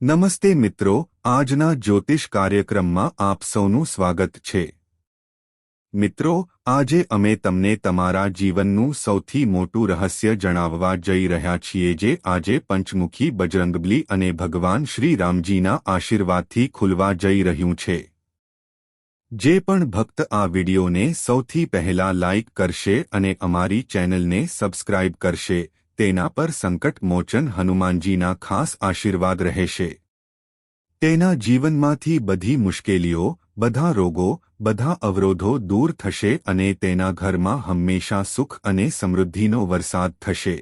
નમસ્તે મિત્રો, આજના જ્યોતિષ કાર્યક્રમમાં આપ સૌનું સ્વાગત છે. મિત્રો, આજે અમે તમને તમારા જીવનનું સૌથી મોટું રહસ્ય જણાવવા જઈ રહ્યા છીએ જે આજે પંચમુખી, બજરંગબલી અને ભગવાન શ્રી રામજીના આશીર્વાદથી ખુલવા જઈ રહ્યું છે. જે પણ ભક્ત આ વિડિયોને સૌથી પહેલા લાઇક કરશે અને અમારી ચેનલને સબસ્ક્રાઇબ કરશે તેના પર સંકટ મોચન હનુમાનજીના ખાસ આશીર્વાદ રહેશે. તેના જીવનમાંથી બધી મુશ્કેલીઓ, બધા રોગો, બધા અવરોધો દૂર થશે અને તેના ઘરમાં હંમેશા સુખ અને સમૃદ્ધિનો વરસાદ થશે.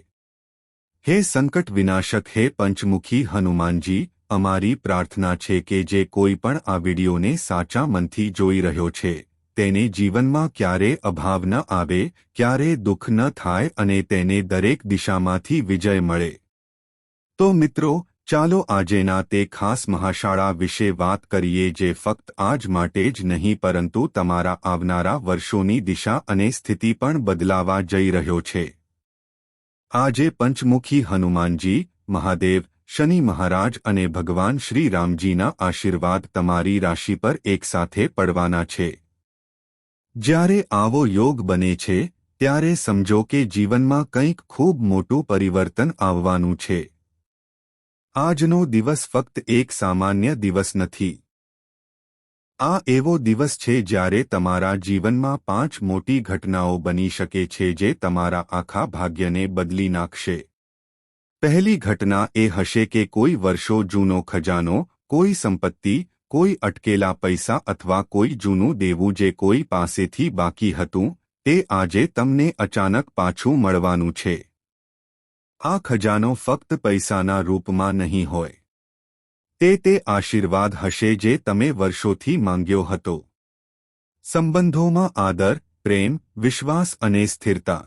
હે સંકટ વિનાશક, હે પંચમુખી હનુમાનજી, અમારી પ્રાર્થના છે કે જે કોઈ પણ આ વિડીયોને સાચા મનથી જોઈ રહ્યો છે. તેને જીવનમાં ક્યારે અભાવ ન આવે, ક્યારે દુઃખ ન થાય અને તેને દરેક દિશામાંથી વિજય મળે. તો મિત્રો, ચાલો આજેના તે ખાસ મહાશાળા વિશે વાત કરીએ જે ફક્ત આજ માટે જ નહીં પરંતુ તમારા આવનારા વર્ષોની દિશા અને સ્થિતિ પણ બદલાવા જઈ રહ્યો છે. આજે પંચમુખી હનુમાનજી, મહાદેવ, શનિ મહારાજ અને ભગવાન શ્રી રામજીના આશીર્વાદ તમારી રાશિ પર એકસાથે પડવાના છે. જ્યારે આવો યોગ બને છે, ત્યારે સમજો કે જીવનમાં કંઈક ખૂબ મોટું પરિવર્તન આવવાનું છે. આજનો દિવસ ફક્ત એક સામાન્ય દિવસ નથી. આ એવો દિવસ છે જ્યારે તમારા જીવનમાં પાંચ મોટી ઘટનાઓ બની શકે છે જે તમારા આખા ભાગ્યને બદલી નાખશે. પહેલી ઘટના એ હશે કે કોઈ વર્ષો જૂનો ખજાનો, કોઈ સંપત્તિ કોઈ અટકેલા પૈસા અથવા કોઈ જૂનું દેવું જે કોઈ પાસેથી બાકી હતું, તે આજે તમને અચાનક પાછું મળવાનું છે. આ ખજાનો ફક્ત પૈસાના રૂપમાં નહીં હોય. તે તે આશીર્વાદ હશે જે તમે વર્ષોથી માંગ્યો હતો. સંબંધોમાં આદર, પ્રેમ, વિશ્વાસ અને સ્થિરતા.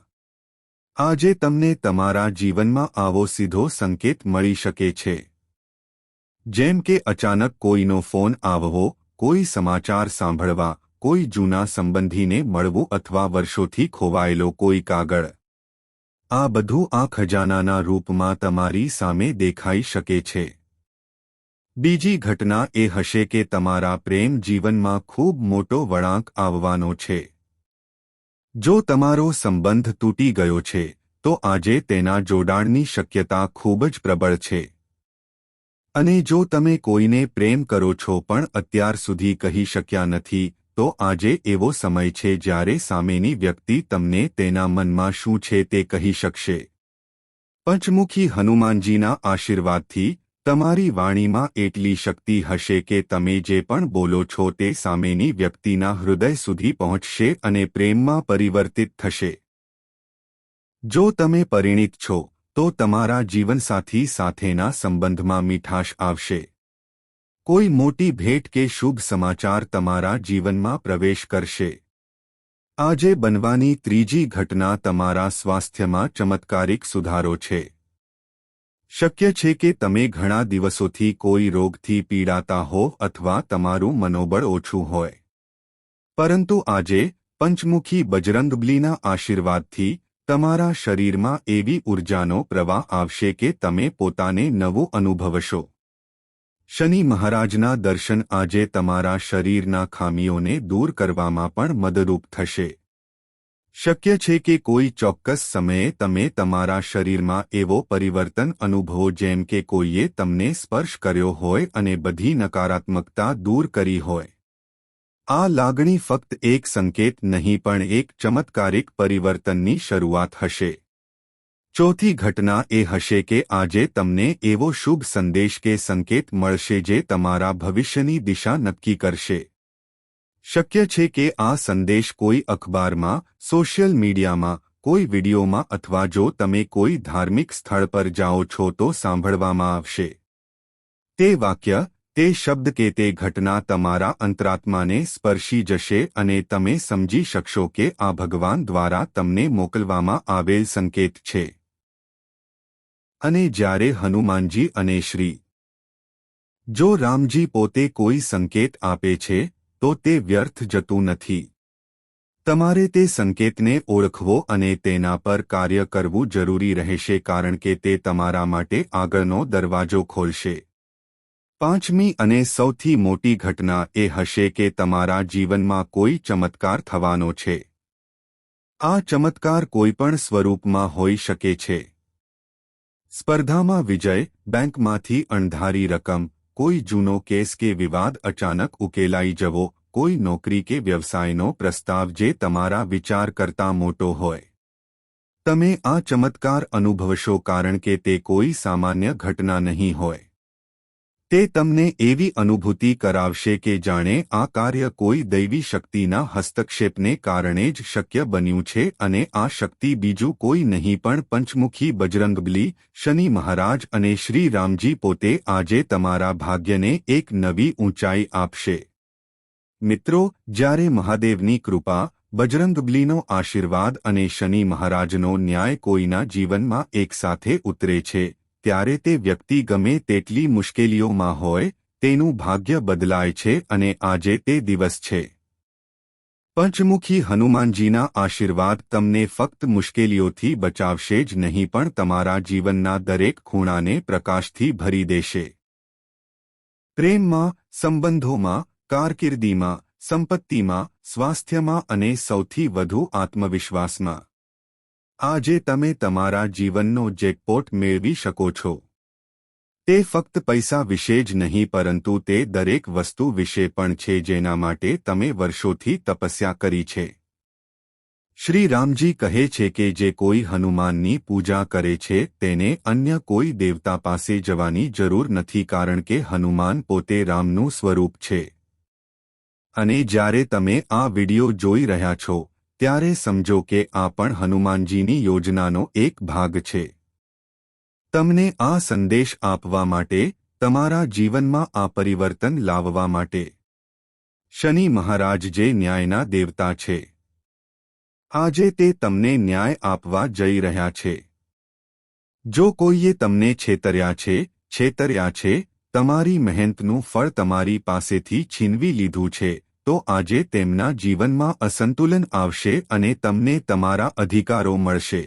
આજે તમને તમારા જીવનમાં આવો સીધો સંકેત મળી શકે છે. જેમ કે અચાનક કોઈનો ફોન આવવો, કોઈ સમાચાર સાંભળવા, કોઈ જૂના સંબંધીને મળવું અથવા વર્ષોથી ખોવાયેલો કોઈ કાગળ. આ બધું આ ખજાનાના રૂપમાં તમારી સામે દેખાઈ શકે છે. બીજી ઘટના એ હશે કે તમારા પ્રેમ જીવનમાં ખૂબ મોટો વળાંક આવવાનો છે. જો તમારો સંબંધ તૂટી ગયો છે, તો આજે તેના જોડાણની શક્યતા ખૂબ જ પ્રબળ છે. અને જો તમે કોઈને પ્રેમ કરો છો પણ અત્યાર સુધી કહી શક્યા નથી, તો આજે એવો સમય છે જ્યારે સામેની વ્યક્તિ તમને તેના મનમાં શું છે તે કહી શકશે. પંચમુખી હનુમાનજીના આશીર્વાદથી તમારી વાણીમાં એટલી શક્તિ હશે કે તમે જે પણ બોલો છો તે સામેની વ્યક્તિના હૃદય સુધી પહોંચશે અને પ્રેમમાં પરિવર્તિત થશે. જો તમે પરિણિત છો તો તમારા જીવનસાથી સાથેના સંબંધમાં મીઠાશ આવશે. કોઈ મોટી ભેટ કે શુભ સમાચાર તમારા જીવનમાં પ્રવેશ કરશે. આજે બનવાની ત્રીજી ઘટના તમારા સ્વાસ્થ્યમાં ચમત્કારિક સુધારો છે. શક્ય છે કે તમે ઘણા દિવસોથી કોઈ રોગથી પીડાતા હો અથવા તમારું મનોબળ ઓછું હોય. પરંતુ આજે પંચમુખી બજરંગબલીના આશીર્વાદથી તમારા શરીરમાં એવી ઉર્જાનો પ્રવાહ આવશે કે તમે પોતાને નવું અનુભવશો. શનિ મહારાજના દર્શન આજે તમારા શરીરના ખામીઓને દૂર કરવામાં પણ મદદરૂપ થશે. શક્ય છે કે કોઈ ચોક્કસ સમયે તમે તમારા શરીરમાં એવો પરિવર્તન અનુભવો જેમ કે કોઈએ તમને સ્પર્શ કર્યો હોય અને બધી નકારાત્મકતા દૂર કરી હોય. આ લાગણી ફક્ત એક સંકેત નહીં પણ એક ચમત્કારિક પરિવર્તનની શરૂઆત હશે. ચોથી ઘટના એ હશે કે આજે તમને એવો શુભ સંદેશ કે સંકેત મળશે જે તમારા ભવિષ્યની દિશા નક્કી કરશે. શક્ય છે કે આ સંદેશ કોઈ અખબારમાં, સોશિયલ મીડિયામાં, કોઈ વિડીયોમાં અથવા જો તમે કોઈ ધાર્મિક સ્થળ પર જાઓ છો તો સાંભળવામાં આવશે. તે વાક્ય તે શબ્દ કે તે ઘટના તમારા અંતરાત્માને સ્પર્શી જશે અને તમે સમજી શકશો કે આ ભગવાન દ્વારા તમને મોકલવામાં આવેલ સંકેત છે. અને જ્યારે હનુમાનજી અને શ્રી જો રામજી પોતે કોઈ સંકેત આપે છે, તો તે વ્યર્થ જતું નથી. તમારે તે સંકેતને ઓળખવો અને તેના પર કાર્ય કરવું જરૂરી રહેશે કારણ કે તે તમારા માટે આગળનો દરવાજો ખોલશે. પાંચમી અને સૌથી મોટી ઘટના એ હશે કે તમારા જીવનમાં કોઈ ચમત્કાર થવાનો છે. આ ચમત્કાર કોઈપણ સ્વરૂપમાં હોઈ શકે છે. સ્પર્ધામાં વિજય, બેંકમાંથી અણધારી રકમ, કોઈ જૂનો કેસ કે વિવાદ અચાનક ઉકેલાઈ જવો, કોઈ નોકરી કે વ્યવસાયનો પ્રસ્તાવ જે તમારા વિચાર કરતા મોટો હોય. તમે આ ચમત્કાર અનુભવશો કારણ કે તે કોઈ સામાન્ય ઘટના નહીં હોય. તે તમને એવી અનુભૂતિ કરાવશે કે જાણે આ કાર્ય કોઈ દૈવી શક્તિના હસ્તક્ષેપને કારણે જ શક્ય બન્યું છે અને આ શક્તિ બીજું કોઈ નહીં પણ પંચમુખી બજરંગબલી, શનિ મહારાજ અને શ્રી રામજી પોતે આજે તમારા ભાગ્યને એક નવી ઊંચાઈ આપશે. મિત્રો, જ્યારે મહાદેવની કૃપા, બજરંગબલીનો આશીર્વાદ અને શનિ મહારાજનો ન્યાય કોઈના જીવનમાં એકસાથે ઉતરે છે ત્યારે તે વ્યક્તિ ગમે તેટલી મુશ્કેલીઓમાં હોય, તેનું ભાગ્ય બદલાય છે અને આજે તે દિવસ છે. પંચમુખી હનુમાનજીના આશીર્વાદ તમને ફક્ત મુશ્કેલીઓથી બચાવશે જ નહીં પણ તમારા જીવનના દરેક ખૂણાને પ્રકાશથી ભરી દેશે. પ્રેમમાં, સંબંધોમાં, કારકિર્દીમાં, સંપત્તિમાં, સ્વાસ્થ્યમાં અને સૌથી વધુ આત્મવિશ્વાસમાં. આજે તમે તમારા જીવનનો જેકપોટ મેળવી શકો છો. તે ફક્ત પૈસા વિશે જ નહીં, પરંતુ તે દરેક વસ્તુ વિશે પણ છે જેના માટે તમે વર્ષોથી તપસ્યા કરી છે. શ્રી રામજી કહે છે કે જે કોઈ હનુમાનની પૂજા કરે છે, તેને અન્ય કોઈ દેવતા પાસે જવાની જરૂર નથી કારણ કે હનુમાન પોતે રામનું સ્વરૂપ છે. અને જ્યારે તમે આ વિડિયો જોઈ રહ્યા છો ત્યારે સમજો કે આ પણ હનુમાનજીની યોજનાનો એક ભાગ છે. તમને આ સંદેશ આપવા માટે, તમારા જીવનમાં આ પરિવર્તન લાવવા માટે. શનિ મહારાજ જે ન્યાયના દેવતા છે. આજે તે તમને ન્યાય આપવા જઈ રહ્યા છે. જો કોઈએ તમને છેતર્યા છે છેતર્યા છે, તમારી મહેનતનું ફળ તમારી પાસેથી છીનવી લીધું છે. તો આજે તેમના જીવનમાં અસંતુલન આવશે અને તમને તમારા અધિકારો મળશે.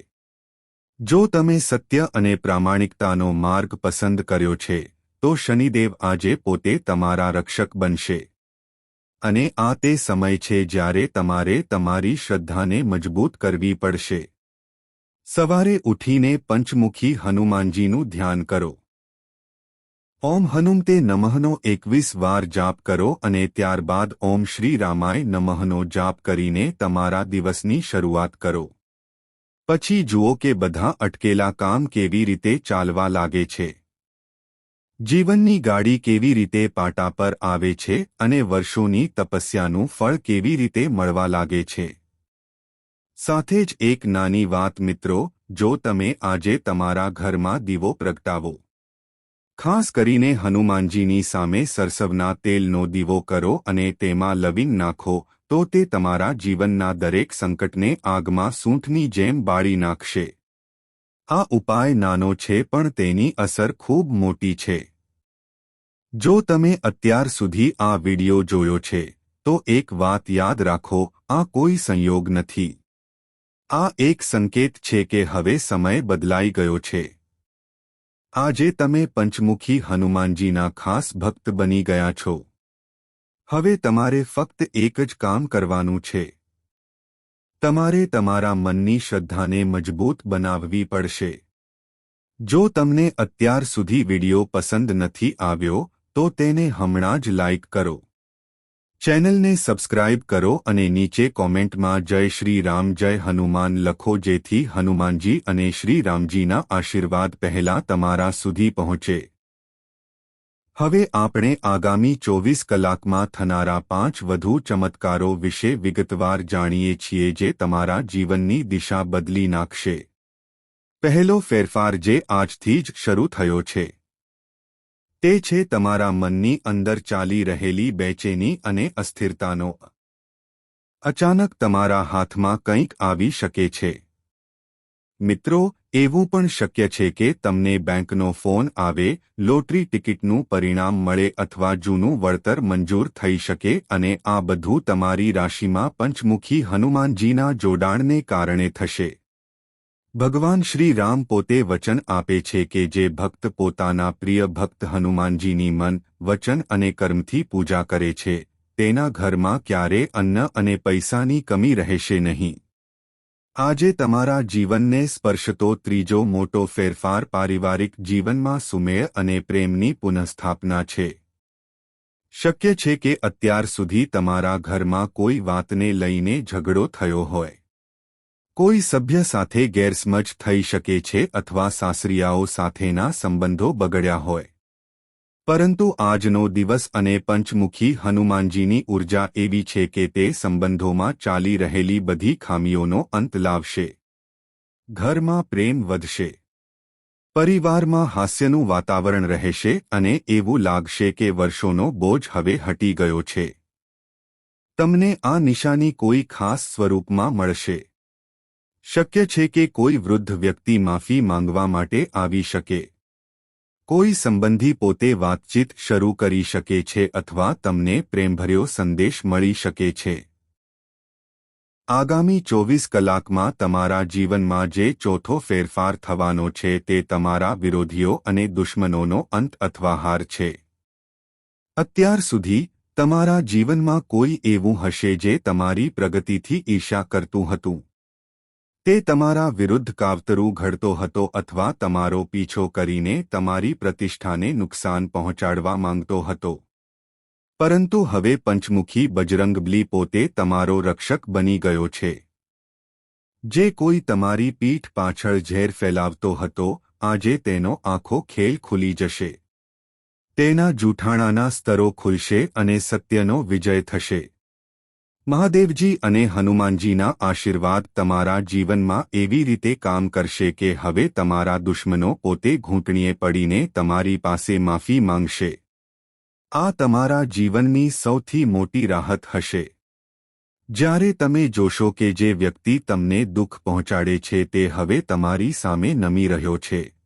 જો તમે સત્ય અને પ્રામાણિકતાનો માર્ગ પસંદ કર્યો છે, તો શનિદેવ આજે પોતે તમારા રક્ષક બનશે. અને આ તે સમય છે જ્યારે તમારે તમારી શ્રદ્ધાને મજબૂત કરવી પડશે. સવારે ઉઠીને પંચમુખી હનુમાનજીનું ધ્યાન કરો. ઓમ હનુમતે નમઃનો એકવીસ વાર જાપ કરો અને ત્યારબાદ ઓમ શ્રી રામાય નમઃનો જાપ કરીને તમારા દિવસની શરૂઆત કરો. પછી જુઓ કે બધા અટકેલા કામ કેવી રીતે ચાલવા લાગે છે. જીવનની ગાડી કેવી રીતે પાટા પર આવે છે અને વર્ષોની તપસ્યાનું ફળ કેવી રીતે મળવા લાગે છે. સાથે જ એક નાની વાત મિત્રો, જો તમે આજે તમારા ઘરમાં દીવો પ્રગટાવો. ખાસ કરીને હનુમાનજીની સામે સરસવના તેલનો દીવો કરો અને તેમાં લવિંગ નાખો, તો તે તમારા જીવનના દરેક સંકટને આગમાં સૂંઠની જેમ બાળી નાખશે. આ ઉપાય નાનો છે પણ તેની અસર ખૂબ મોટી છે. જો તમે અત્યાર સુધી આ વિડિયો જોયો છે, તો એક વાત યાદ રાખો, આ કોઈ સંયોગ નથી. આ એક સંકેત છે કે હવે સમય બદલાઈ ગયો છે. આજે તમે પંચમુખી હનુમાનજીના ખાસ ભક્ત બની ગયા છો. હવે તમારે ફક્ત એક જ કામ કરવાનું છે. તમારે તમારા મનની શ્રદ્ધાને મજબૂત બનાવવી પડશે. જો તમને અત્યાર સુધી વિડિયો પસંદ નથી આવ્યો, તો તેને હમણાં જ લાઇક કરો. ચેનલને સબસ્ક્રાઇબ કરો અને નીચે કોમેન્ટમાં જય શ્રી રામ, જય હનુમાન લખો જેથી હનુમાનજી અને શ્રી રામજીના આશીર્વાદ પહેલા તમારા સુધી પહોંચે. હવે આપણે આગામી ચોવીસ કલાકમાં થનારા પાંચ વધુ ચમત્કારો વિશે વિગતવાર જાણીએ છીએ જે તમારા જીવનની દિશા બદલી નાખશે. પહેલો ફેરફાર જે આજથી જ શરૂ થયો છે. તે છે તમારા મનની અંદર ચાલી રહેલી બેચેની અને અસ્થિરતાનો. અચાનક તમારા હાથમાં કંઈક આવી શકે છે. મિત્રો, એવું પણ શક્ય છે કે તમને બેંકનો ફોન આવે, લોટરી ટિકિટનું પરિણામ મળે અથવા જૂનું વળતર મંજૂર થઈ શકે અને આ બધું તમારી રાશિમાં પંચમુખી હનુમાનજીના જોડાણને કારણે થશે. ભગવાન શ્રી રામ પોતે વચન આપે છે કે જે ભક્ત પોતાના પ્રિય ભક્ત હનુમાનજીની મન, વચન અને કર્મથી પૂજા કરે છે, તેના ઘરમાં ક્યારે અન્ન અને પૈસાની કમી રહેશે નહીં. આજે તમારા જીવનને સ્પર્શતો ત્રીજો મોટો ફેરફાર પારિવારિક જીવનમાં સુમેળ અને પ્રેમની પુનઃસ્થાપના છે. શક્ય છે કે અત્યાર સુધી તમારા ઘરમાં કોઈ વાતને લઈને ઝઘડો થયો હોય. કોઈ સભ્ય સાથે ગેરસમજ થઈ શકે છે અથવા સાસરિયાઓ સાથેના સંબંધો બગડ્યા હોય. પરંતુ આજનો દિવસ અને પંચમુખી હનુમાનજીની ઊર્જા એવી છે કે તે સંબંધોમાં ચાલી રહેલી બધી ખામીઓનો અંત લાવશે. ઘરમાં પ્રેમ વધશે. પરિવારમાં હાસ્યનું વાતાવરણ રહેશે અને એવું લાગશે કે વર્ષોનો બોજ હવે હટી ગયો છે. તમને આ નિશાની કોઈ ખાસ સ્વરૂપમાં મળશે. શક્ય છે કે કોઈ વૃદ્ધ વ્યક્તિ માફી માંગવા માટે આવી શકે. કોઈ સંબંધી પોતે વાતચીત શરૂ કરી શકે છે અથવા તમને પ્રેમભર્યો સંદેશ મળી શકે છે. આગામી ચોવીસ કલાકમાં તમારા જીવનમાં જે ચોથો ફેરફાર થવાનો છે તે તમારા વિરોધીઓ અને દુશ્મનોનો અંત અથવા હાર છે. અત્યાર સુધી, તમારા જીવનમાં કોઈ એવું હશે જે તમારી પ્રગતિથી ઈર્ષા કરતું હતું. તે તમારા વિરુદ્ધ કાવતરું ઘડતો હતો અથવા તમારો પીછો કરીને તમારી પ્રતિષ્ઠાને નુકસાન પહોંચાડવા માંગતો હતો. પરંતુ હવે પંચમુખી બજરંગબલી પોતે તમારો રક્ષક બની ગયો છે. જે કોઈ તમારી પીઠ પાછળ ઝેર ફેલાવતો હતો, આજે તેનો આખો ખેલ ખુલી જશે. તેના જૂઠાણાના સ્તરો ખુલશે અને સત્યનો વિજય થશે. મહાદેવજી અને હનુમાનજીના આશીર્વાદ તમારા જીવનમાં એવી રીતે કામ કરશે કે હવે તમારા દુશ્મનો પોતે ઘૂંટણીએ પડીને તમારી પાસે માફી માંગશે. આ તમારા જીવનની સૌથી મોટી રાહત હશે. જ્યારે તમે જોશો કે જે વ્યક્તિ તમને દુઃખ પહોંચાડે છે તે હવે તમારી સામે નમી રહ્યો છે.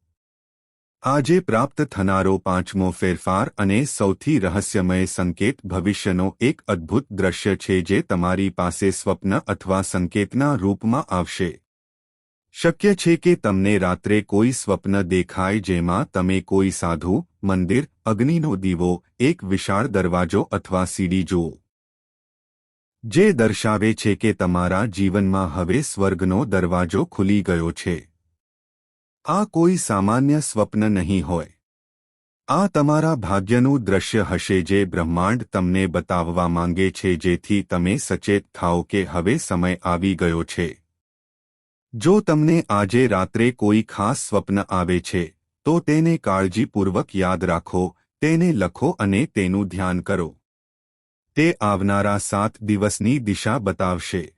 આજે પ્રાપ્ત થનારો પાંચમો ફેરફાર અને સૌથી રહસ્યમય સંકેત ભવિષ્યનો એક અદ્ભુત દ્રશ્ય છે જે તમારી પાસે સ્વપ્ન અથવા સંકેતના રૂપમાં આવશે. શક્ય છે કે તમને રાત્રે કોઈ સ્વપ્ન દેખાય જેમાં તમે કોઈ સાધુ, મંદિર, અગ્નિનો દીવો, એક વિશાળ દરવાજો અથવા સીડી જુઓ. જે દર્શાવે છે કે તમારા જીવનમાં હવે સ્વર્ગનો દરવાજો ખુલી ગયો છે. આ કોઈ સામાન્ય સ્વપ્ન નહીં હોય. આ તમારા ભાગ્યનું દ્રશ્ય હશે જે બ્રહ્માંડ તમને બતાવવા માંગે છે જેથી તમે સચેત થાઓ કે હવે સમય આવી ગયો છે. જો તમને આજે રાત્રે કોઈ ખાસ સ્વપ્ન આવે છે, તો તેને કાળજીપૂર્વક યાદ રાખો, તેને લખો અને તેનું ધ્યાન કરો. તે આવનારા સાત દિવસની દિશા બતાવશે.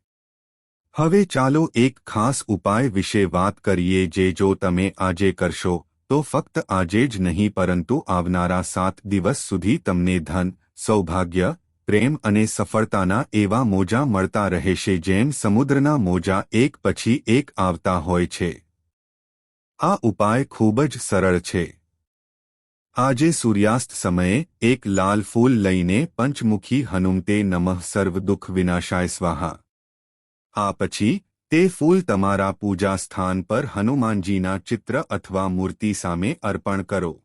હવે ચાલો એક ખાસ ઉપાય વિશે વાત કરીએ જે જો તમે આજે કરશો, તો ફક્ત આજે જ નહીં પરંતુ આવનારા સાત દિવસ સુધી તમને ધન, સૌભાગ્ય, પ્રેમ અને સફળતાના એવા મોજા મળતા રહેશે જેમ સમુદ્રના મોજા એક પછી એક આવતા હોય છે. આ ઉપાય ખૂબ જ સરળ છે. આજે સૂર્યાસ્ત સમયે એક લાલ ફૂલ લઈને પંચમુખી હનુમતે નમઃ સર્વ દુઃખ વિનાશાય સ્વાહા. આ પછી, તે ફૂલ તમારા પૂજા સ્થાન પર હનુમાનજીના ચિત્ર અથવા મૂર્તિ સામે અર્પણ કરો.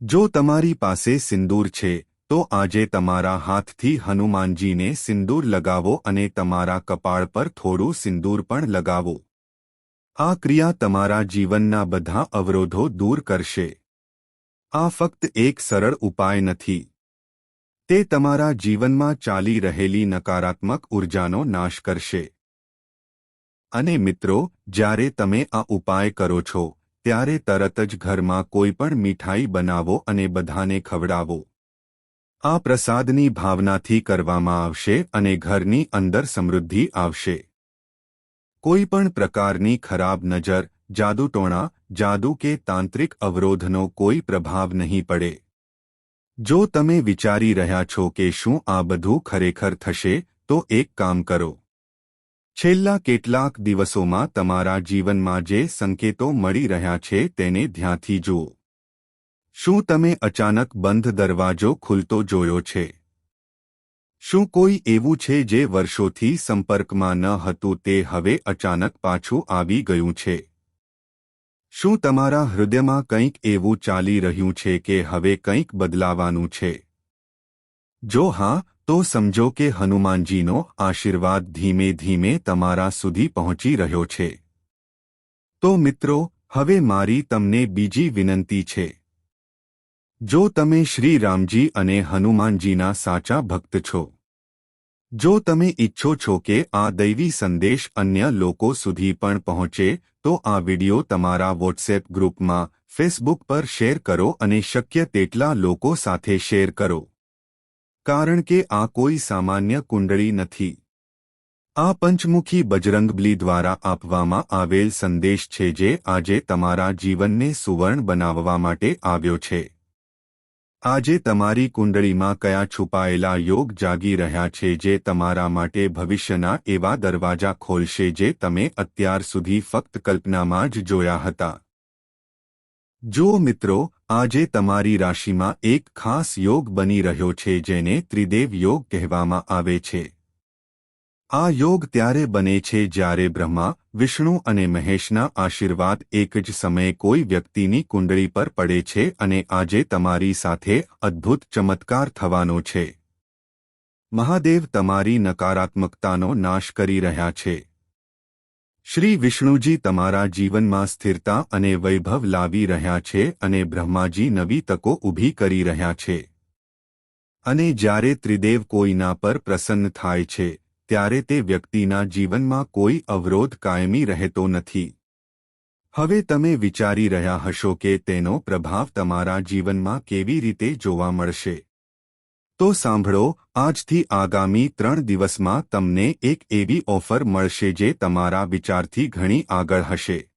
જો તમારી પાસે સિંદૂર છે, તો આજે તમારા હાથથી હનુમાનજીને સિંદૂર લગાવો અને તમારા કપાળ પર થોડું સિંદૂર પણ લગાવો. આ ક્રિયા તમારા જીવનના બધા અવરોધો દૂર કરશે. આ ફક્ત એક સરળ ઉપાય નથી. તે તમારા જીવનમાં ચાલી રહેલી નકારાત્મક ઉર્જાનો નાશ કરશે. અને મિત્રો, જ્યારે તમે આ ઉપાય કરો છો, ત્યારે તરત જ ઘરમાં કોઈ પણ મીઠાઈ બનાવો અને બધાને ખવડાવો. આ પ્રસાદની ભાવનાથી કરવામાં આવશે અને ઘરની અંદર સમૃદ્ધિ આવશે. કોઈ પણ પ્રકારની ખરાબ નજર, જાદુટોણા, જાદુ કે તાંત્રિક અવરોધનો કોઈ પ્રભાવ નહીં પડે. જો તમે વિચારી રહ્યા છો કે શું આ બધું ખરેખર થશે, તો એક કામ કરો. છેલ્લા કેટલાક દિવસોમાં તમારા જીવનમાં જે સંકેતો મળી રહ્યા છે તેને ધ્યાનથી જુઓ. શું તમે અચાનક બંધ દરવાજો ખુલતો જોયો છે? શું કોઈ એવું છે જે વર્ષોથી સંપર્કમાં ન હતું તે હવે અચાનક પાછું આવી ગયું છે? શું તમારા હૃદયમાં કંઈક એવું ચાલી રહ્યું છે કે હવે કંઈક બદલાવાનું છે? જો હા, તો સમજો કે હનુમાનજીનો આશીર્વાદ ધીમે ધીમે તમારા સુધી પહોંચી રહ્યો છે. તો મિત્રો, હવે મારી તમને બીજી વિનંતી છે. જો તમે શ્રી રામજી અને હનુમાનજીના સાચા ભક્ત છો જો તમે ઈચ્છો છો કે આ દૈવી સંદેશ અન્ય લોકો સુધી પણ પહોંચે, તો આ વિડિયો તમારા વોટ્સએપ ગ્રુપમાં, ફેસબુક પર શેર કરો અને શક્ય તેટલા લોકો સાથે શેર કરો. કારણ કે આ કોઈ સામાન્ય કુંડળી નથી. આ પંચમુખી બજરંગબલી દ્વારા આપવામાં આવેલ સંદેશ છે જે આજે તમારા જીવનને સુવર્ણ બનાવવા માટે આવ્યો છે. આજે તમારી કુંડળીમાં કયા છુપાયેલા યોગ જાગી રહ્યા છે જે તમારા માટે ભવિષ્યના એવા દરવાજા ખોલશે જે તમે અત્યાર સુધી ફક્ત કલ્પનામાં જ જોયા હતા? જો મિત્રો, આજે તમારી રાશિમાં એક ખાસ યોગ બની રહ્યો છે જેને ત્રિદેવ યોગ કહેવામાં આવે છે. આ યોગ ત્યારે બને છે જ્યારે બ્રહ્મા, વિષ્ણુ અને મહેશના આશીર્વાદ એક જ સમયે કોઈ વ્યક્તિની કુંડળી પર પડે છે અને આજે તમારી સાથે અદ્ભુત ચમત્કાર થવાનો છે. મહાદેવ તમારી નકારાત્મકતાનો નાશ કરી રહ્યા છે. શ્રી વિષ્ણુજી તમારા જીવનમાં સ્થિરતા અને વૈભવ લાવી રહ્યા છે અને બ્રહ્માજી નવી તકો ઊભી કરી રહ્યા છે. અને જ્યારે ત્રિદેવ કોઈના પર પ્રસન્ન થાય છે ત્યારે તે વ્યક્તિના જીવનમાં કોઈ અવરોધ કાયમી રહેતો નથી. હવે તમે વિચારી રહ્યા હશો કે તેનો પ્રભાવ તમારા જીવનમાં કેવી રીતે જોવા મળશે. તો સાંભળો, આજથી આગામી ત્રણ દિવસમાં તમને એક એવી ઓફર મળશે જે તમારા વિચારથી ઘણી આગળ હશે.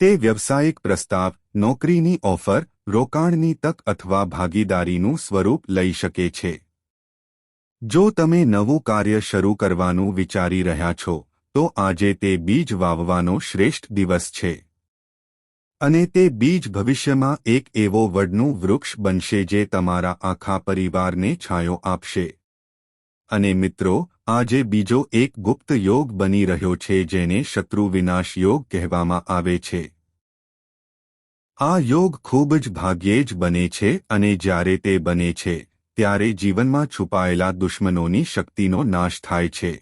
તે વ્યવસાયિક પ્રસ્તાવ, નોકરીની ઓફર, રોકાણની તક અથવા ભાગીદારીનું સ્વરૂપ લઈ શકે છે. જો તમે નવું કાર્ય શરૂ કરવાનું વિચારી રહ્યા છો, તો આજે તે બીજ વાવવાનો શ્રેષ્ઠ દિવસ છે. અને તે બીજ ભવિષ્યમાં એક એવો વડનું વૃક્ષ બનશે જે તમારા આખા પરિવારને છાંયો આપશે. અને મિત્રો, આજે બીજો એક ગુપ્ત યોગ બની રહ્યો છે જેને શત્રુ વિનાશ યોગ કહેવામાં આવે છે. આ યોગ ખૂબ જ ભાગ્યે જ બને છે અને જ્યારે તે બને છે ત્યારે જીવનમાં છુપાયેલા દુશ્મનોની શક્તિનો નાશ થાય છે.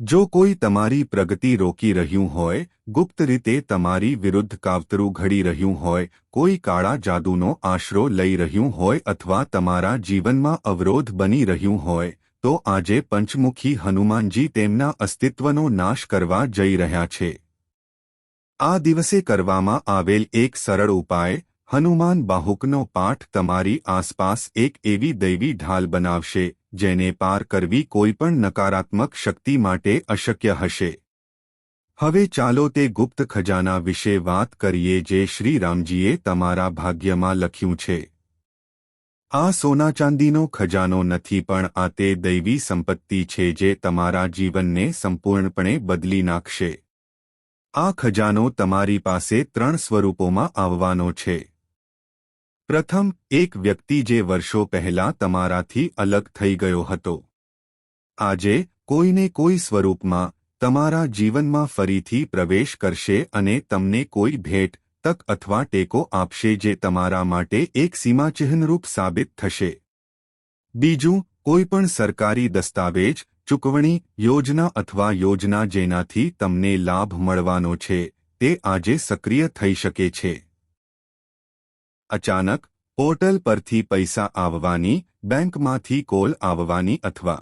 જો કોઈ તમારી પ્રગતિ રોકી રહ્યું હોય, ગુપ્ત રીતે તમારી વિરુદ્ધ કાવતરું ઘડી રહ્યું હોય, કોઈ કાળા જાદુનો આશરો લઈ રહ્યું હોય અથવા તમારા જીવનમાં અવરોધ બની રહ્યું હોય, તો આજે પંચમુખી હનુમાનજી તેમના અસ્તિત્વનો નાશ કરવા જઈ રહ્યા છે. આ દિવસે કરવામાં આવેલ એક સરળ ઉપાય હનુમાન બાહુકનો પાઠ તમારી આસપાસ એક એવી દૈવી ઢાલ બનાવશે, જેને પાર કરવી કોઈપણ નકારાત્મક શક્તિ માટે અશક્ય હશે. હવે ચાલો તે ગુપ્ત ખજાના વિશે વાત કરીએ જે શ્રી રામજીએ તમારા ભાગ્યમાં લખ્યું છે. આ સોના ચાંદીનો ખજાનો નથી પણ આ તે દૈવી સંપત્તિ છે જે તમારા જીવનને સંપૂર્ણપણે બદલી નાખશે. આ ખજાનો તમારી પાસે ત્રણ સ્વરૂપોમાં આવવાનો છે. પ્રથમ, એક વ્યક્તિ જે વર્ષો પહેલા તમારાથી અલગ થઈ ગયો હતો. આજે, કોઈને કોઈ સ્વરૂપમાં, તમારા જીવનમાં ફરીથી પ્રવેશ કરશે અને તમને કોઈ ભેટ, તક અથવા ટેકો આપશે જે તમારા માટે એક સીમાચિહ્નરૂપ સાબિત થશે. બીજું, કોઈપણ સરકારી દસ્તાવેજ, ચૂકવણી, યોજના અથવા યોજના જેનાથી તમને લાભ મળવાનો છે, તે આજે સક્રિય થઈ શકે છે. અચાનક પોર્ટલ પરથી પૈસા આવવાની બેંકમાંથી કોલ આવવાની અથવા